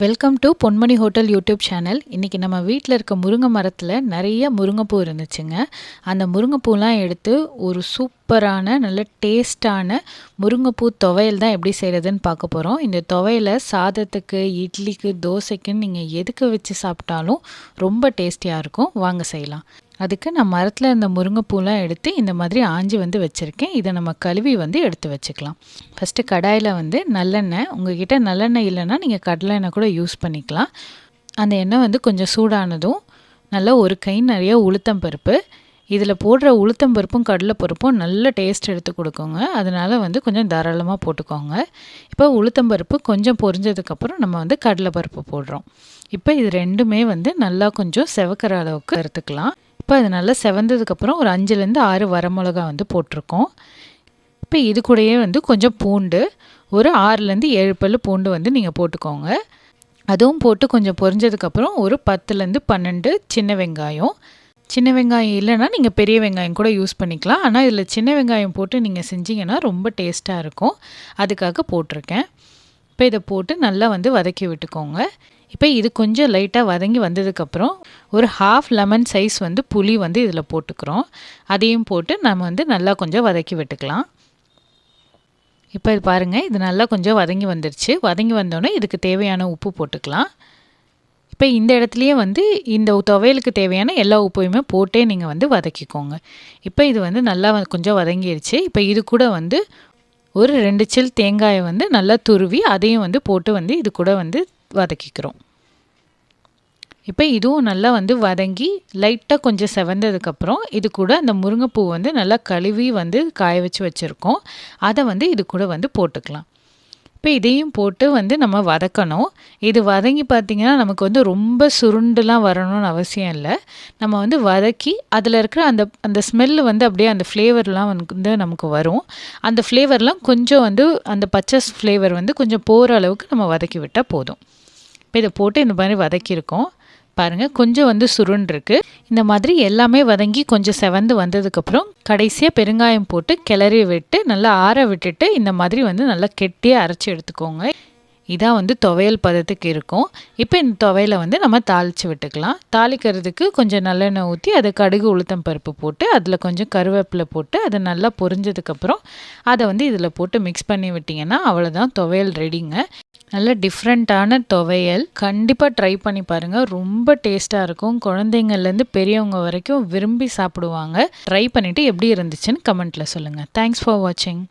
Welcome to Ponmani hotel YouTube channel இன்றைக்கி நம்ம வீட்டில் இருக்க முருங்கை மரத்தில் நிறைய முருங்கைப்பூ இருந்துச்சுங்க. அந்த முருங்கைப்பூலாம் எடுத்து ஒரு சூப்பரான நல்ல டேஸ்டான முருங்கைப்பூ துவையல் தான் எப்படி செய்கிறதுன்னு பார்க்க போகிறோம் இந்த துவையலை சாதத்துக்கு இட்லிக்கு தோசைக்குன்னு நீங்கள் எதுக்கு வச்சு சாப்பிட்டாலும் ரொம்ப டேஸ்டியாக இருக்கும். வாங்க செய்யலாம். அதுக்கு நான் மரத்தில் இருந்த முருங்கைப்பூலாம் எடுத்து இந்த மாதிரி ஆஞ்சி வந்து வச்சுருக்கேன். இதை நம்ம கழுவி வந்து எடுத்து வச்சுக்கலாம். ஃபஸ்ட்டு கடாயில் வந்து நல்லெண்ணெய் உங்ககிட்ட நல்லெண்ணெய் இல்லைன்னா நீங்கள் கடலை எண்ணெய் கூட யூஸ் பண்ணிக்கலாம். அந்த எண்ணெய் வந்து கொஞ்சம் சூடானதும் நல்லா ஒரு கை நிறைய உளுத்தம் பருப்பு. இதில் போடுற உளுத்தம் பருப்பும் கடலை பருப்பும் நல்ல டேஸ்ட் எடுத்து கொடுக்குங்க. அதனால் வந்து கொஞ்சம் தாராளமாக போட்டுக்கோங்க. இப்போ உளுத்தம் பருப்பு கொஞ்சம் பொரிஞ்சதுக்கப்புறம் நம்ம வந்து கடலை பருப்பு போடுறோம். இப்போ இது ரெண்டுமே வந்து நல்லா கொஞ்சம் செவக்கிற அளவுக்கு எடுத்துக்கலாம் இப்போ அது நல்லா செவந்ததுக்கப்புறம் ஒரு அஞ்சுலேருந்து ஆறு வரமிளகா வந்து போட்டிருக்கோம். இப்போ இது கூடயே வந்து கொஞ்சம் பூண்டு ஒரு ஆறுலேருந்து ஏழு பல் பூண்டு வந்து நீங்கள் போட்டுக்கோங்க. அதுவும் போட்டு கொஞ்சம் பொரிஞ்சதுக்கப்புறம் ஒரு பத்துலேருந்து பன்னெண்டு சின்ன வெங்காயம். சின்ன வெங்காயம் இல்லைன்னா நீங்கள் பெரிய வெங்காயம் கூட யூஸ் பண்ணிக்கலாம். ஆனால் இதில் சின்ன வெங்காயம் போட்டு நீங்கள் செஞ்சீங்கன்னா ரொம்ப டேஸ்ட்டாக இருக்கும். அதுக்காக போட்டிருக்கேன். இப்போ இதை போட்டு நல்லா வந்து வதக்கி விட்டுக்கோங்க. இப்போ இது கொஞ்சம் லைட்டாக வதங்கி வந்ததுக்கப்புறம் ஒரு ஹாஃப் லெமன் சைஸ் வந்து புளி வந்து இதில் போட்டுக்கிறோம். அதையும் போட்டு நம்ம வந்து நல்லா கொஞ்சம் வதக்கி விட்டுக்கலாம். இப்போ இது பாருங்கள் இது நல்லா கொஞ்சம் வதங்கி வந்துருச்சு. வதங்கி வந்தோடனே இதுக்கு தேவையான உப்பு போட்டுக்கலாம். இப்போ இந்த இடத்துலையே வந்து இந்த துவையலுக்கு தேவையான எல்லா உப்பையுமே போட்டே நீங்கள் வந்து வதக்கிக்கோங்க. இப்போ இது வந்து நல்லா கொஞ்சம் வதங்கிடுச்சு இப்போ இது கூட வந்து ஒரு ரெண்டு சில் தேங்காயை வந்து நல்லா துருவி அதையும் வந்து போட்டு வந்து இது கூட வந்து வதக்கிக்கிறோம். இப்போ இதுவும் நல்லா வந்து வதங்கி லைட்டாக கொஞ்சம் செவந்ததுக்கப்புறம் இது கூட அந்த முருங்கைப்பூ வந்து நல்லா கழுவி வந்து காய வச்சு வச்சுருக்கோம். அதை வந்து இது கூட வந்து போட்டுக்கலாம். இப்போ இதையும் போட்டு வந்து நம்ம வதக்கணும். இது வதங்கி பார்த்திங்கன்னா நமக்கு வந்து ரொம்ப சுருண்டுலாம் வரணும்னு அவசியம் இல்லை. நம்ம வந்து வதக்கி அதில் இருக்கிற அந்த அந்த ஸ்மெல்லு வந்து அப்படியே அந்த ஃப்ளேவர்லாம் வந்து நமக்கு வரும். அந்த ஃப்ளேவர்லாம் கொஞ்சம் வந்து அந்த பச்சை ஃப்ளேவர் வந்து கொஞ்சம் போகிற அளவுக்கு நம்ம வதக்கி விட்டால் போதும். இப்போ இதை போட்டு இந்த மாதிரி வதக்கியிருக்கோம். பாருங்கள் கொஞ்சம் வந்து சுருண்டிருக்கு. இந்த மாதிரி எல்லாமே வதங்கி கொஞ்சம் செவந்து வந்ததுக்கப்புறம் கடைசியாக பெருங்காயம் போட்டு கிளறி விட்டு நல்லா ஆற விட்டுட்டு இந்த மாதிரி வந்து நல்லா கெட்டியாக அரைச்சி எடுத்துக்கோங்க. இதான் வந்து துவையல் பதத்துக்கு இருக்கும். இப்போ இந்த துவையலை வந்து நம்ம தாளித்து விட்டுக்கலாம். தாளிக்கிறதுக்கு கொஞ்சம் நல்லெண்ணெய் ஊற்றி அதை கடுகு உளுத்தம் பருப்பு போட்டு அதில் கொஞ்சம் கருவேப்பிலை போட்டு அதை நல்லா பொரிஞ்சதுக்கப்புறம் அதை வந்து இதில் போட்டு மிக்ஸ் பண்ணி விட்டிங்கன்னா அவ்வளோதான் துவையல் ரெடிங்க நல்ல டிஃப்ரெண்ட்டான துவையல். கண்டிப்பாக ட்ரை பண்ணி பாருங்கள் ரொம்ப டேஸ்ட்டாக இருக்கும். குழந்தைங்கள்லேருந்து பெரியவங்க வரைக்கும் விரும்பி சாப்பிடுவாங்க. ட்ரை பண்ணிவிட்டு எப்படி இருந்துச்சுன்னு கமெண்ட்டில் சொல்லுங்கள் தேங்க்ஸ் ஃபார் வாட்சிங்